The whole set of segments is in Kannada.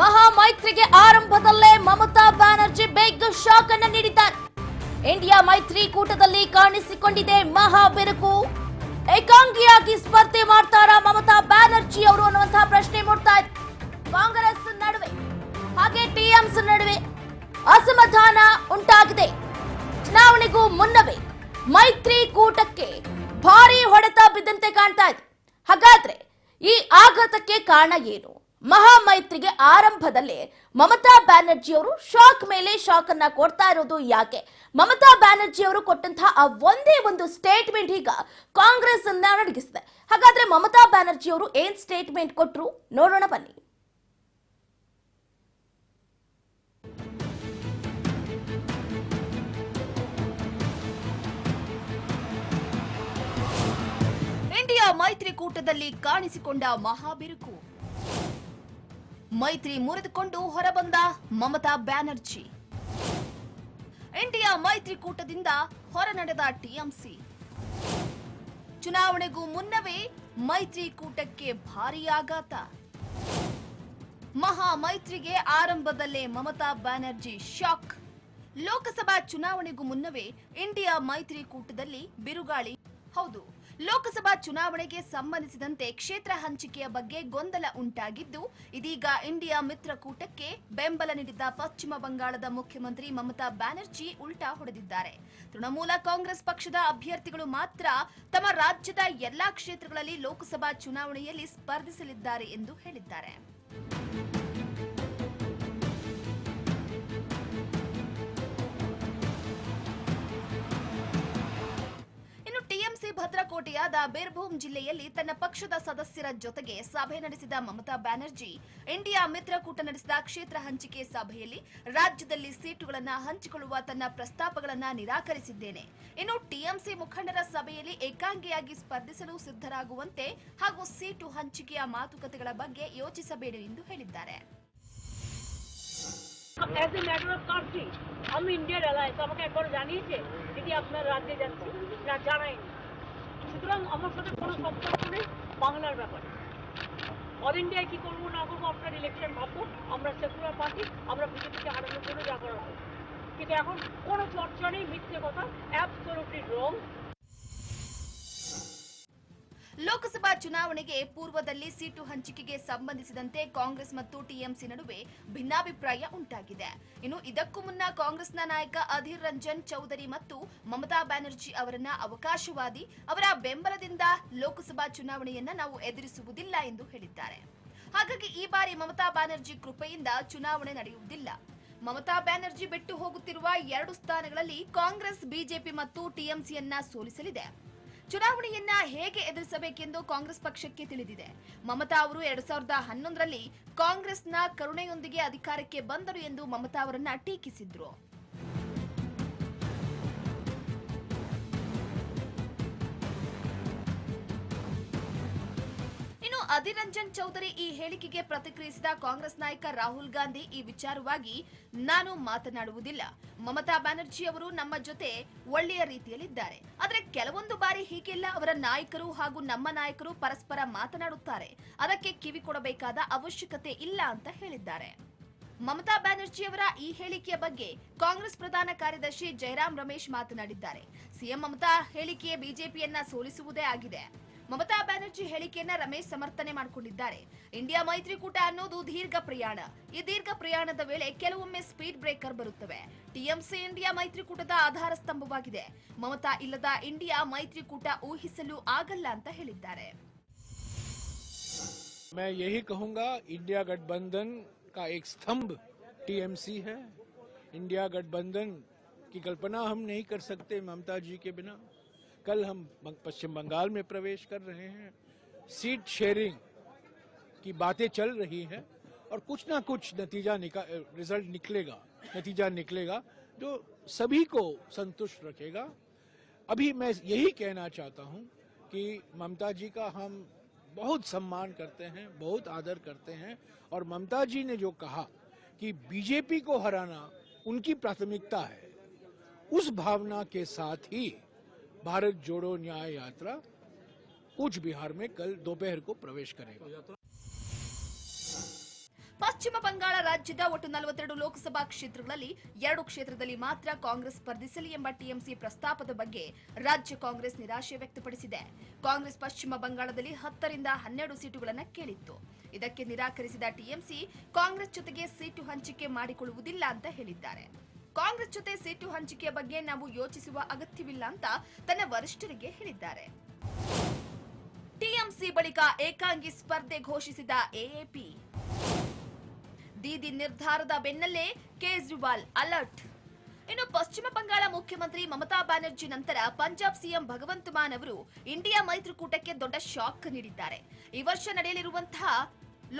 ಮಹಾ ಮೈತ್ರಿಗೆ ಆರಂಭದಲ್ಲೇ ಮಮತಾ ಬ್ಯಾನರ್ಜಿ ಬೇಗ ಶಾಕ್ ಅನ್ನು ನೀಡಿದ್ದಾರೆ. ಇಂಡಿಯಾ ಮೈತ್ರಿಕೂಟದಲ್ಲಿ ಕಾಣಿಸಿಕೊಂಡಿದೆ ಮಹಾ ಬಿರುಕು. ಏಕಾಂಗಿಯಾಗಿ ಸ್ಪರ್ಧೆ ಮಾಡ್ತಾರಾ ಮಮತಾ ಬ್ಯಾನರ್ಜಿ ಅವರು ಅನ್ನುವಂತಹ ಪ್ರಶ್ನೆ ಮೂಡ್ತಾ ಇದೆ. ಕಾಂಗ್ರೆಸ್ ನಡುವೆ, ಹಾಗೆ ಟಿಎಂಸಿ ನಡುವೆ ಅಸಮಾಧಾನ ಉಂಟಾಗಿದೆ. ಚುನಾವಣೆಗೂ ಮುನ್ನವೇ ಮೈತ್ರಿಕೂಟಕ್ಕೆ ಭಾರಿ ಹೊಡೆತ ಬಿದ್ದಂತೆ ಕಾಣ್ತಾ ಇದೆ. ಹಾಗಾದ್ರೆ ಈ ಆಘಾತಕ್ಕೆ ಕಾರಣ ಏನು? ಮಹಾ ಮೈತ್ರಿಗೆ ಆರಂಭದಲ್ಲೇ ಮಮತಾ ಬ್ಯಾನರ್ಜಿ ಅವರು ಶಾಕ್ ಮೇಲೆ ಶಾಕ್ ಅನ್ನ ಕೊಡ್ತಾ ಇರೋದು ಯಾಕೆ? ಮಮತಾ ಬ್ಯಾನರ್ಜಿ ಅವರು ಕೊಟ್ಟಂತಹ ಆ ಒಂದೇ ಒಂದು ಸ್ಟೇಟ್ಮೆಂಟ್ ಈಗ ಕಾಂಗ್ರೆಸ್ ಅನ್ನ ನಡಗಿಸಿದೆ ಹಾಗಾದ್ರೆ ಮಮತಾ ಬ್ಯಾನರ್ಜಿ ಅವರು ಏನ್ ಸ್ಟೇಟ್ಮೆಂಟ್ ಕೊಟ್ಟರು ನೋಡೋಣ ಬನ್ನಿ. ಇಂಡಿಯಾ ಮೈತ್ರಿಕೂಟದಲ್ಲಿ ಕಾಣಿಸಿಕೊಂಡ ಮಹಾಬಿರುಕು. ಮೈತ್ರಿ ಮುರಿದುಕೊಂಡು ಹೊರಬಂದ ಮಮತಾ ಬ್ಯಾನರ್ಜಿ. ಇಂಡಿಯಾ ಮೈತ್ರಿಕೂಟದಿಂದ ಹೊರ ನಡೆದ ಟಿಎಂಸಿ. ಚುನಾವಣೆಗೂ ಮುನ್ನವೇ ಮೈತ್ರಿಕೂಟಕ್ಕೆ ಭಾರೀ ಆಘಾತ. ಮಹಾ ಮೈತ್ರಿಗೆ ಆರಂಭದಲ್ಲೇ ಮಮತಾ ಬ್ಯಾನರ್ಜಿ ಶಾಕ್. ಲೋಕಸಭಾ ಚುನಾವಣೆಗೂ ಮುನ್ನವೇ ಇಂಡಿಯಾ ಮೈತ್ರಿಕೂಟದಲ್ಲಿ ಬಿರುಗಾಳಿ. ಹೌದು. ಲೋಕಸಭಾ ಚುನಾವಣೆಗೆ ಸಂಬಂಧಿಸಿದಂತೆ ಕ್ಷೇತ್ರ ಹಂಚಿಕೆಯ ಬಗ್ಗೆ ಗೊಂದಲ ಉಂಟಾಗಿದ್ದು, ಇದೀಗ ಇಂಡಿಯಾ ಮಿತ್ರಕೂಟಕ್ಕೆ ಬೆಂಬಲ ನೀಡಿದ್ದ ಪಶ್ಚಿಮ ಬಂಗಾಳದ ಮುಖ್ಯಮಂತ್ರಿ ಮಮತಾ ಬ್ಯಾನರ್ಜಿ ಉಲ್ಟಾ ಹೊಡೆದಿದ್ದಾರೆ. ತೃಣಮೂಲ ಕಾಂಗ್ರೆಸ್ ಪಕ್ಷದ ಅಭ್ಯರ್ಥಿಗಳು ಮಾತ್ರ ತಮ್ಮ ರಾಜ್ಯದ ಎಲ್ಲಾ ಕ್ಷೇತ್ರಗಳಲ್ಲಿ ಲೋಕಸಭಾ ಚುನಾವಣೆಯಲ್ಲಿ ಸ್ಪರ್ಧಿಸಲಿದ್ದಾರೆ ಎಂದು ಹೇಳಿದ್ದಾರೆ. ಭದ್ರಕೋಟೆಯಾದ ಬೀರ್ಭೂಮ್ ಜಿಲ್ಲೆಯಲ್ಲಿ ತನ್ನ ಪಕ್ಷದ ಸದಸ್ಯರ ಜೊತೆಗೆ ಸಭೆ ನಡೆಸಿದ ಮಮತಾ ಬ್ಯಾನರ್ಜಿ ಇಂಡಿಯಾ ಮಿತ್ರಕೂಟ ನಡೆಸಿದ ಕ್ಷೇತ್ರ ಹಂಚಿಕೆ ಸಭೆಯಲ್ಲಿ ರಾಜ್ಯದಲ್ಲಿ ಸೀಟುಗಳನ್ನು ಹಂಚಿಕೊಳ್ಳುವ ತನ್ನ ಪ್ರಸ್ತಾಪಗಳನ್ನು ನಿರಾಕರಿಸಿದ್ದೇನೆ ಇನ್ನು ಟಿಎಂಸಿ ಮುಖಂಡರ ಸಭೆಯಲ್ಲಿ ಏಕಾಂಗಿಯಾಗಿ ಸ್ಪರ್ಧಿಸಲು ಸಿದ್ಧರಾಗುವಂತೆ ಹಾಗೂ ಸೀಟು ಹಂಚಿಕೆಯ ಮಾತುಕತೆಗಳ ಬಗ್ಗೆ ಯೋಚಿಸಬೇಡಿ ಎಂದು ಹೇಳಿದ್ದಾರೆ as a matter of country আমি ইন্ডিয়ার অ্যালায়েন্স আমাকে একবার জানিয়েছে এটি আপনার রাজ্যে যাচ্ছে না জানায়নি সুতরাং আমার সাথে কোনো সম্পর্ক নেই, বাংলার ব্যাপারে অল ইন্ডিয়ায় কী করব না করব, আপনার ইলেকশন ভাববো আমরা সেকুলার পার্টি আমরা বিজেপিকে হারানোর জন্য যা করার হবে। কিন্তু এখন কোনো চর্চা নেই, মিথ্যে কথা অ্যাবসোলুটলি রং ಲೋಕಸಭಾ ಚುನಾವಣೆಗೆ ಪೂರ್ವದಲ್ಲಿ ಸೀಟು ಹಂಚಿಕೆಗೆ ಸಂಬಂಧಿಸಿದಂತೆ ಕಾಂಗ್ರೆಸ್ ಮತ್ತು ಟಿಎಂಸಿ ನಡುವೆ ಭಿನ್ನಾಭಿಪ್ರಾಯ ಉಂಟಾಗಿದೆ. ಇನ್ನು ಇದಕ್ಕೂ ಮುನ್ನ ಕಾಂಗ್ರೆಸ್ನ ನಾಯಕ ಅಧೀರ್ ರಂಜನ್ ಚೌಧರಿ ಮತ್ತು ಮಮತಾ ಬ್ಯಾನರ್ಜಿ ಅವರನ್ನ ಅವಕಾಶವಾದಿ, ಅವರ ಬೆಂಬಲದಿಂದ ಲೋಕಸಭಾ ಚುನಾವಣೆಯನ್ನ ನಾವು ಎದುರಿಸುವುದಿಲ್ಲ ಎಂದು ಹೇಳಿದ್ದಾರೆ. ಹಾಗಾಗಿ ಈ ಬಾರಿ ಮಮತಾ ಬ್ಯಾನರ್ಜಿ ಕೃಪೆಯಿಂದ ಚುನಾವಣೆ ನಡೆಯುವುದಿಲ್ಲ. ಮಮತಾ ಬ್ಯಾನರ್ಜಿ ಬಿಟ್ಟು ಹೋಗುತ್ತಿರುವ ಎರಡು ಸ್ಥಾನಗಳಲ್ಲಿ ಕಾಂಗ್ರೆಸ್, ಬಿಜೆಪಿ ಮತ್ತು ಟಿಎಂಸಿಯನ್ನ ಸೋಲಿಸಲಿದೆ. ಚುನಾವಣೆಯನ್ನ ಹೇಗೆ ಎದುರಿಸಬೇಕೆಂದು ಕಾಂಗ್ರೆಸ್ ಪಕ್ಷಕ್ಕೆ ತಿಳಿದಿದೆ. ಮಮತಾ ಅವರು ಎರಡ್ ಸಾವಿರದ ಹನ್ನೊಂದರಲ್ಲಿ ಕಾಂಗ್ರೆಸ್ನ ಕರುಣೆಯೊಂದಿಗೆ ಅಧಿಕಾರಕ್ಕೆ ಬಂದರು ಎಂದು ಮಮತಾ ಅವರನ್ನ ಟೀಕಿಸಿದ್ರು. ಅಧೀರ್ ರಂಜನ್ ಚೌಧರಿ ಈ ಹೇಳಿಕೆಗೆ ಪ್ರತಿಕ್ರಿಯಿಸಿದ ಕಾಂಗ್ರೆಸ್ ನಾಯಕ ರಾಹುಲ್ ಗಾಂಧಿ ಈ ವಿಚಾರವಾಗಿ, ನಾನು ಮಾತನಾಡುವುದಿಲ್ಲ. ಮಮತಾ ಬ್ಯಾನರ್ಜಿ ಅವರು ನಮ್ಮ ಜೊತೆ ಒಳ್ಳೆಯ ರೀತಿಯಲ್ಲಿದ್ದಾರೆ. ಆದರೆ ಕೆಲವೊಂದು ಬಾರಿ ಹೀಗೆಲ್ಲ ಅವರ ನಾಯಕರು ಹಾಗೂ ನಮ್ಮ ನಾಯಕರು ಪರಸ್ಪರ ಮಾತನಾಡುತ್ತಾರೆ. ಅದಕ್ಕೆ ಕಿವಿ ಕೊಡಬೇಕಾದ ಅವಶ್ಯಕತೆ ಇಲ್ಲ ಅಂತ ಹೇಳಿದ್ದಾರೆ. ಮಮತಾ ಬ್ಯಾನರ್ಜಿ ಅವರ ಈ ಹೇಳಿಕೆಯ ಬಗ್ಗೆ ಕಾಂಗ್ರೆಸ್ ಪ್ರಧಾನ ಕಾರ್ಯದರ್ಶಿ ಜಯರಾಮ್ ರಮೇಶ್ ಮಾತನಾಡಿದ್ದಾರೆ. ಸಿಎಂ ಮಮತಾ ಹೇಳಿಕೆಯ ಬಿಜೆಪಿಯನ್ನ ಸೋಲಿಸುವುದೇ ಆಗಿದೆ. ಮಮತಾ ಬ್ಯಾನರ್ಜಿ ಹೇಳಿಕೆಯನ್ನ ರಮೇಶ್ ಸಮರ್ಥನೆ ಮಾಡಿಕೊಂಡಿದ್ದಾರೆ ಇಂಡಿಯಾ ಮೈತ್ರಿಕೂಟ ಅನ್ನೋದು ದೀರ್ಘ ಪ್ರಯಾಣ ಈ ದೀರ್ಘ ಪ್ರಯಾಣದ ವೇಳೆ ಕೆಲವೊಮ್ಮೆ ಸ್ಪೀಡ್ ಬ್ರೇಕರ್ ಬರುತ್ತವೆ ಟಿಎಂಸಿ ಇಂಡಿಯಾ ಮೈತ್ರಿಕೂಟದ ಆಧಾರ ಸ್ತಂಭವಾಗಿದೆ ಮಮತಾ ಇಲ್ಲದ ಇಂಡಿಯಾ ಮೈತ್ರಿಕೂಟ ಊಹಿಸಲು ಆಗಲ್ಲ ಅಂತ ಹೇಳಿದ್ದಾರೆ मैं यही कहूंगा इंडिया गठबंधन का एक स्तंभ टीएमसी है इंडिया गठबंधन की कल्पना हम नहीं कर सकते ममता जी के बिना कल हम पश्चिम बंगाल में प्रवेश कर रहे हैं। सीट शेयरिंग की बातें चल रही हैं और कुछ ना कुछ नतीजा निका रिज़ल्ट निकलेगा, नतीजा निकलेगा जो सभी को संतुष्ट रखेगा। अभी मैं यही कहना चाहता हूँ कि ममता जी का हम बहुत सम्मान करते हैं, बहुत आदर करते हैं और ममता जी ने जो कहा कि बीजेपी को हराना उनकी प्राथमिकता है, उस भावना के साथ ही भारत जोड़ो न्याय यात्रा कूच बिहार में कल दोपहर को प्रवेश करेगा ಪಶ್ಚಿಮ ಬಂಗಾಳ ರಾಜ್ಯದ ಒಟ್ಟು ನಲವತ್ತೆರಡು ಲೋಕಸಭಾ ಕ್ಷೇತ್ರಗಳಲ್ಲಿ ಎರಡು ಕ್ಷೇತ್ರದಲ್ಲಿ ಮಾತ್ರ ಕಾಂಗ್ರೆಸ್ ಸ್ಪರ್ಧಿಸಲಿ ಎಂಬ ಟಿಎಂಸಿ ಪ್ರಸ್ತಾಪದ ಬಗ್ಗೆ ರಾಜ್ಯ ಕಾಂಗ್ರೆಸ್ ನಿರಾಶೆ ವ್ಯಕ್ತಪಡಿಸಿದೆ ಕಾಂಗ್ರೆಸ್ ಪಶ್ಚಿಮ ಬಂಗಾಳದಲ್ಲಿ ಹತ್ತರಿಂದ ಹನ್ನೆರಡು ಸೀಟುಗಳನ್ನು ಕೇಳಿತ್ತು ಇದಕ್ಕೆ ನಿರಾಕರಿಸಿದ ಟಿಎಂಸಿ ಕಾಂಗ್ರೆಸ್ ಜೊತೆಗೆ ಸೀಟು ಹಂಚಿಕೆ ಮಾಡಿಕೊಳ್ಳುವುದಿಲ್ಲ ಅಂತ ಹೇಳಿದ್ದಾರೆ ಕಾಂಗ್ರೆಸ್ ಜೊತೆ ಸೀಟು ಹಂಚಿಕೆಯ ಬಗ್ಗೆ ನಾವು ಯೋಚಿಸುವ ಅಗತ್ಯವಿಲ್ಲ ಅಂತ ತನ್ನ ವರಿಷ್ಠರಿಗೆ ಹೇಳಿದ್ದಾರೆ. ಟಿಎಂಸಿ ಬಳಿಕ ಏಕಾಂಗಿ ಸ್ಪರ್ಧೆ ಘೋಷಿಸಿದ ಎಎಪಿ. ದೀದಿ ನಿರ್ಧಾರದ ಬೆನ್ನಲ್ಲೇ ಕೇಜ್ರಿವಾಲ್ ಅಲರ್ಟ್. ಇನ್ನು ಪಶ್ಚಿಮ ಬಂಗಾಳ ಮುಖ್ಯಮಂತ್ರಿ ಮಮತಾ ಬ್ಯಾನರ್ಜಿ ನಂತರ ಪಂಜಾಬ್ ಸಿಎಂ ಭಗವಂತ್ ಮಾನ್ ಅವರು ಇಂಡಿಯಾ ಮೈತ್ರಿಕೂಟಕ್ಕೆ ದೊಡ್ಡ ಶಾಕ್ ನೀಡಿದ್ದಾರೆ. ಈ ವರ್ಷ ನಡೆಯಲಿರುವಂತಹ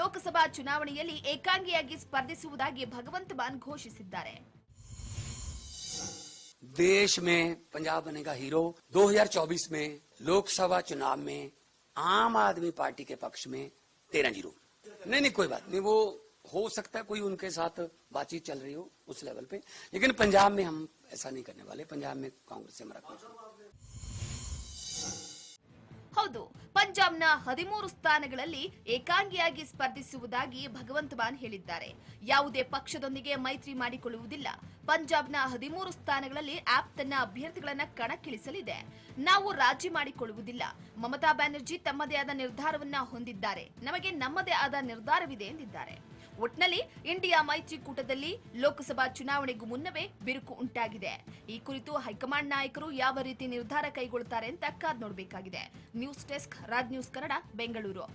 ಲೋಕಸಭಾ ಚುನಾವಣೆಯಲ್ಲಿ ಏಕಾಂಗಿಯಾಗಿ ಸ್ಪರ್ಧಿಸುವುದಾಗಿ ಭಗವಂತ್ ಮಾನ್ ಘೋಷಿಸಿದ್ದಾರೆ. देश में पंजाब बनेगा हीरो। 2024 में लोकसभा चुनाव में आम आदमी पार्टी के पक्ष में तेरह ज़ीरो। नहीं नहीं, कोई बात नहीं, वो हो सकता है, कोई उनके साथ बातचीत चल रही हो उस लेवल पे। लेकिन पंजाब में हम ऐसा नहीं करने वाले, पंजाब में कांग्रेस से हमारा कोई ಹೌದು, ಪಂಜಾಬ್ನ ಹದಿಮೂರು ಸ್ಥಾನಗಳಲ್ಲಿ ಏಕಾಂಗಿಯಾಗಿ ಸ್ಪರ್ಧಿಸುವುದಾಗಿ ಭಗವಂತ ಮಾನ್ ಹೇಳಿದ್ದಾರೆ. ಯಾವುದೇ ಪಕ್ಷದೊಂದಿಗೆ ಮೈತ್ರಿ ಮಾಡಿಕೊಳ್ಳುವುದಿಲ್ಲ. ಪಂಜಾಬ್ನ ಹದಿಮೂರು ಸ್ಥಾನಗಳಲ್ಲಿ ಆಪ್ ತನ್ನ ಅಭ್ಯರ್ಥಿಗಳನ್ನ ಕಣಕ್ಕಿಳಿಸಲಿದೆ. ನಾವು ರಾಜಿ ಮಾಡಿಕೊಳ್ಳುವುದಿಲ್ಲ. ಮಮತಾ ಬ್ಯಾನರ್ಜಿ ತಮ್ಮದೇ ಆದ ನಿರ್ಧಾರವನ್ನ ಹೊಂದಿದ್ದಾರೆ. ನಮಗೆ ನಮ್ಮದೇ ಆದ ನಿರ್ಧಾರವಿದೆ ಎಂದಿದ್ದಾರೆ. ಒಟ್ನಲ್ಲಿ ಇಂಡಿಯಾ ಮೈತ್ರಿಕೂಟದಲ್ಲಿ ಲೋಕಸಭಾ ಚುನಾವಣೆಗೂ ಮುನ್ನವೇ ಬಿರುಕು ಉಂಟಾಗಿದೆ. ಈ ಕುರಿತು ಹೈಕಮಾಂಡ್ ನಾಯಕರು ಯಾವ ರೀತಿ ನಿರ್ಧಾರ ಕೈಗೊಳ್ಳುತ್ತಾರೆ ಅಂತ ಕಾದ್ ನೋಡಬೇಕಾಗಿದೆ. News desk, Raj news Kannada, Bengaluru.